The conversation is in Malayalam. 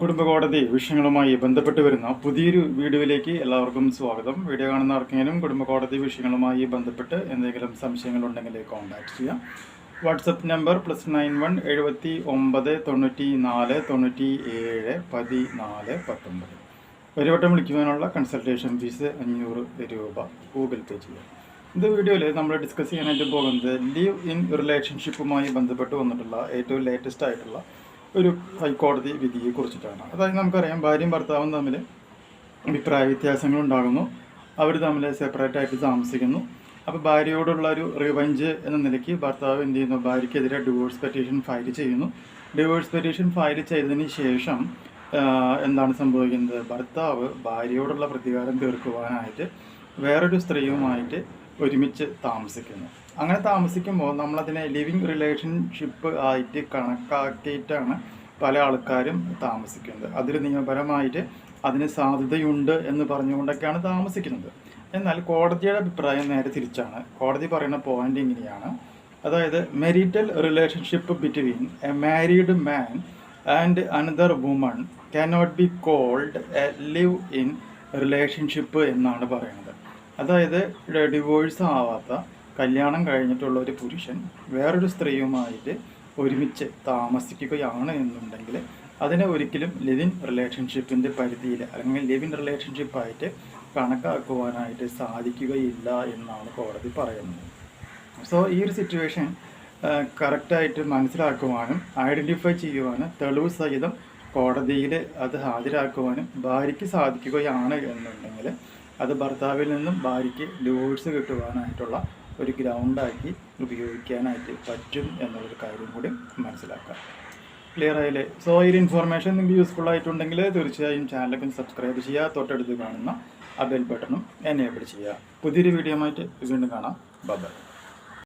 കുടുംബ കോടതി വിഷയങ്ങളുമായി ബന്ധപ്പെട്ട് വരുന്ന പുതിയൊരു വീഡിയോയിലേക്ക് എല്ലാവർക്കും സ്വാഗതം. വീഡിയോ കാണുന്ന ആർക്കെങ്കിലും കുടുംബ കോടതി വിഷയങ്ങളുമായി ബന്ധപ്പെട്ട് എന്തെങ്കിലും സംശയങ്ങളുണ്ടെങ്കിൽ കോൺടാക്ട് ചെയ്യാം. WhatsApp number plus nine one എഴുപത്തി ഒമ്പത് തൊണ്ണൂറ്റി നാല് തൊണ്ണൂറ്റി ഏഴ് പതിനാല് പത്തൊമ്പത്. ഒരു വട്ടം വിളിക്കുവാനുള്ള കൺസൾട്ടേഷൻ ഫീസ് അഞ്ഞൂറ് രൂപ ഗൂഗിൾ പേ ചെയ്യാം. ഇത് വീഡിയോയിൽ നമ്മൾ ഡിസ്കസ് ചെയ്യാനായിട്ട് പോകുന്നത് ലീവ് ഇൻ റിലേഷൻഷിപ്പുമായി ബന്ധപ്പെട്ട് വന്നിട്ടുള്ള ഏറ്റവും ലേറ്റസ്റ്റ് ആയിട്ടുള്ള ഒരു ഹൈക്കോടതി വിധിയെ കുറിച്ചിട്ടാണ്. അതായത് നമുക്കറിയാം ഭാര്യയും ഭർത്താവും തമ്മിൽ അഭിപ്രായ വ്യത്യാസങ്ങൾ ഉണ്ടാകുന്നു. അവർ തമ്മിൽ സെപ്പറേറ്റ് ആയിട്ട് താമസിക്കുന്നു. അപ്പോൾ ഭാര്യയോടുള്ള ഒരു റിവഞ്ച് എന്ന നിലയ്ക്ക് ഭർത്താവ് എന്ത് ചെയ്യുന്നു? ഭാര്യയ്ക്കെതിരെ ഡിവോഴ്സ് പെറ്റീഷൻ ഫയൽ ചെയ്യുന്നു. ഡിവോഴ്സ് പെറ്റീഷൻ ഫയൽ ചെയ്തതിന് ശേഷം എന്താണ് സംഭവിക്കുന്നത്? ഭർത്താവ് ഭാര്യയോടുള്ള പ്രതികാരം തീർക്കുവാനായിട്ട് വേറൊരു സ്ത്രീയുമായിട്ട് ഒരുമിച്ച് താമസിക്കുന്നു. അങ്ങനെ താമസിക്കുമ്പോൾ നമ്മളതിനെ ലിവിങ് റിലേഷൻഷിപ്പ് ആയിട്ട് കണക്കാക്കിയിട്ടാണ് പല ആൾക്കാരും താമസിക്കുന്നത്. അതിൽ നിയമപരമായിട്ട് അതിന് സാധ്യതയുണ്ട് എന്ന് പറഞ്ഞുകൊണ്ടൊക്കെയാണ് താമസിക്കുന്നത്. എന്നാൽ കോടതിയുടെ അഭിപ്രായം നേരെ തിരിച്ചാണ്. കോടതി പറയുന്ന പോയിന്റ് ഇങ്ങനെയാണ്. അതായത് marital relationship between a married man and another woman cannot be called a live in relationship എന്നാണ് പറയുന്നത്. അതായത് ഡിവോഴ്സ് ആവാത്ത കല്യാണം കഴിഞ്ഞിട്ടുള്ള ഒരു പുരുഷൻ വേറൊരു സ്ത്രീയുമായിട്ട് ഒരുമിച്ച് താമസിക്കുകയാണ് എന്നുണ്ടെങ്കിൽ അതിനെ ഒരിക്കലും ലിവിൻ റിലേഷൻഷിപ്പിന്റെ പരിധിയിൽ അല്ലെങ്കിൽ ലിവിൻ റിലേഷൻഷിപ്പായിട്ട് കണക്കാക്കുവാനായിട്ട് സാധിക്കുകയില്ല എന്നാണ് കോടതി പറയുന്നത്. സോ ഈ ഒരു സിറ്റുവേഷൻ കറക്റ്റായിട്ട് മനസ്സിലാക്കുവാനും ഐഡന്റിഫൈ ചെയ്യുവാനും തെളിവ് സഹിതം കോടതിയിൽ അത് ഹാജരാക്കുവാനും ഭാര്യയ്ക്ക് സാധിക്കുകയാണ് എന്നുണ്ടെങ്കിൽ അത് ഭർത്താവിൽ നിന്നും ഭാര്യയ്ക്ക് ഡിവോഴ്സ് കിട്ടുവാനായിട്ടുള്ള ഒരു ഗ്രൗണ്ടാക്കി ഉപയോഗിക്കാനായിട്ട് പറ്റും എന്നുള്ളൊരു കാര്യം കൂടി മനസ്സിലാക്കാം. ക്ലിയർ ആയില്ലേ? സോ ഈ ഇൻഫോർമേഷൻ നിങ്ങൾക്ക് യൂസ്ഫുൾ ആയിട്ടുണ്ടെങ്കിൽ തീർച്ചയായും ചാനലൊക്കെ സബ്സ്ക്രൈബ് ചെയ്യുക. തൊട്ടടുത്ത് കാണുന്ന ആ ബെൽ ബട്ടണും എനേബിൾ ചെയ്യുക. പുതിയൊരു വീഡിയോ ആയിട്ട് വീണ്ടും കാണാം. ബൈ